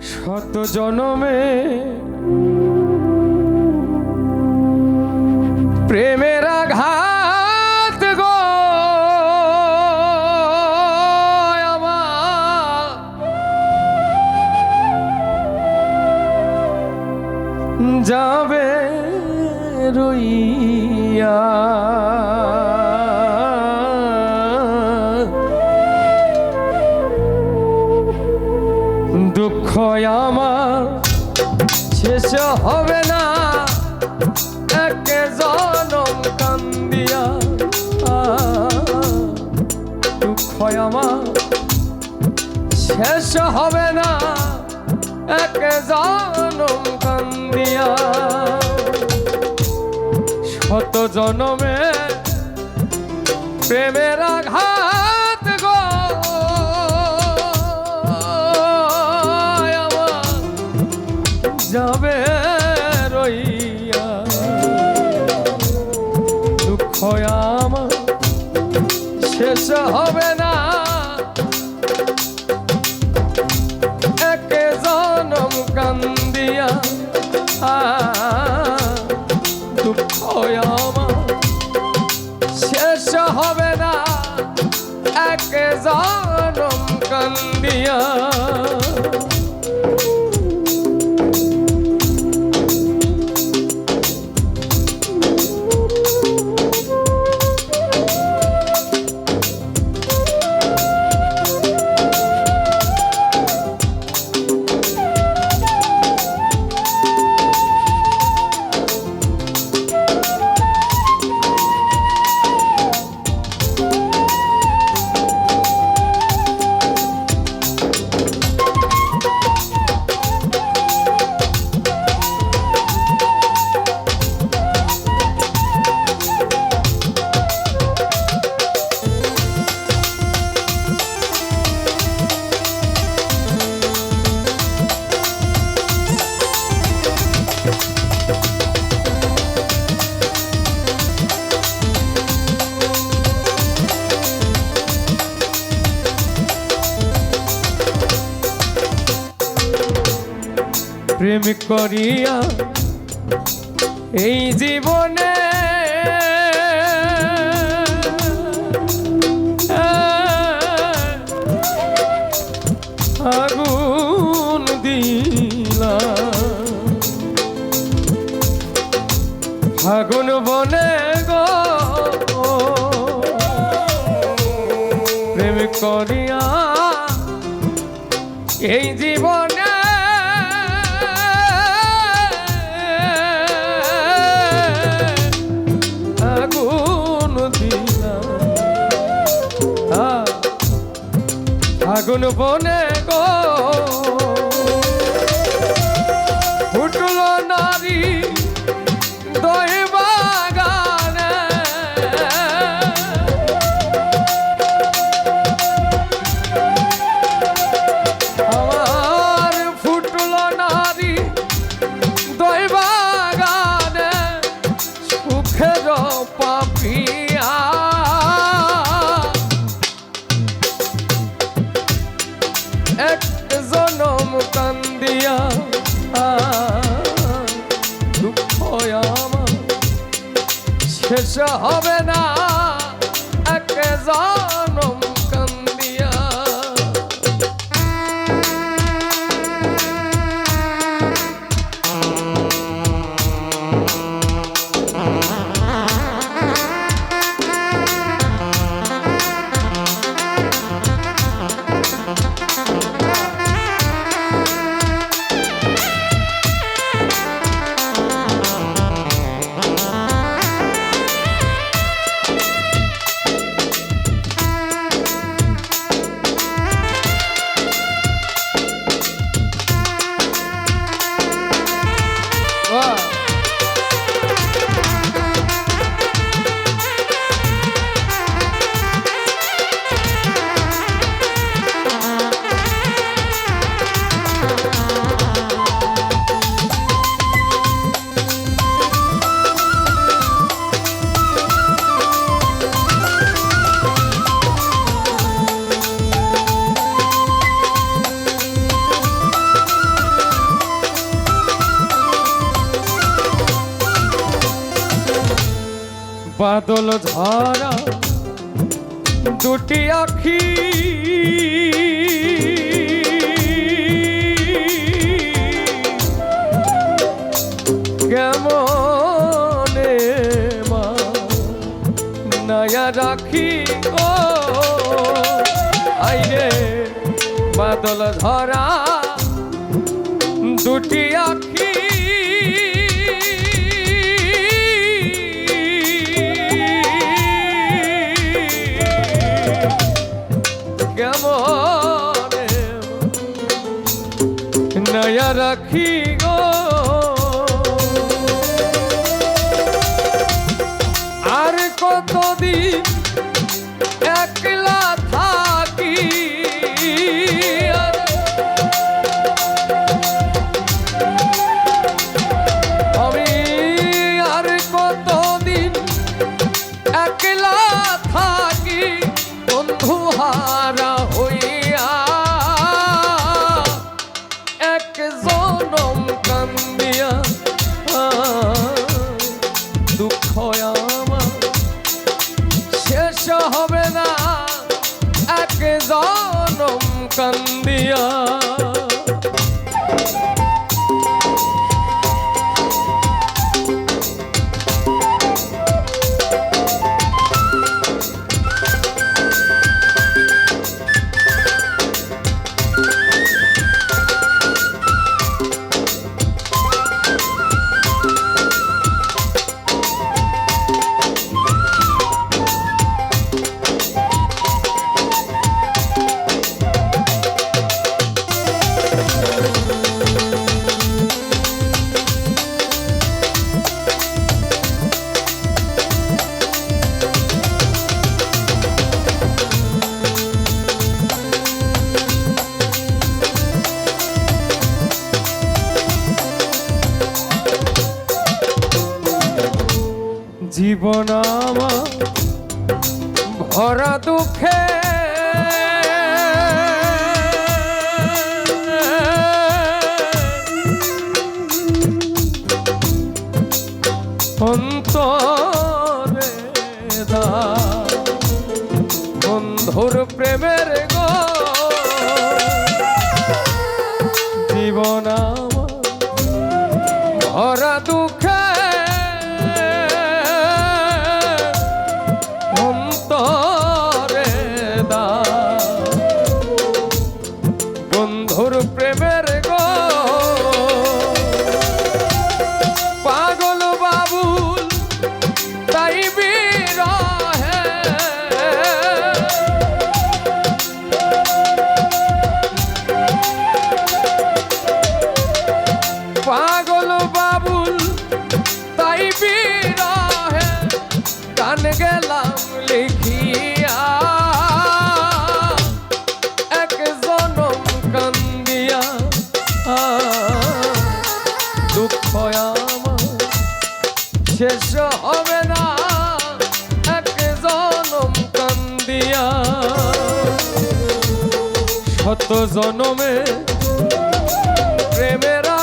শত জনমে প্রেমের আঘাত গো। যাবে রইয়া। শেষ হবে না। একে জনম কান্দিয়া। শত জনমে প্রেমের আঘাত গো। যাবে রইয়া। দুঃখ আমার শেষ হবে প্রেম করিয়া এই জীবনে আগুন দিলা। আগুন বনে গো। প্রেম করিয়া এই জীবনে আগুন বনে গো। ফুটল নারী দই বাগানে। আমার ফুটল নারী দই বাগানে সুখের পাপিয়া হবে না। এক বাদল ঝরা দুটি আখি। কেমন মা নয়া রাখি ও আইরে বাদল ঝরা দুটি আখি। বানায়া রাখি গো জীবন ভরা দুঃখে গত জনমে? প্রেমেরা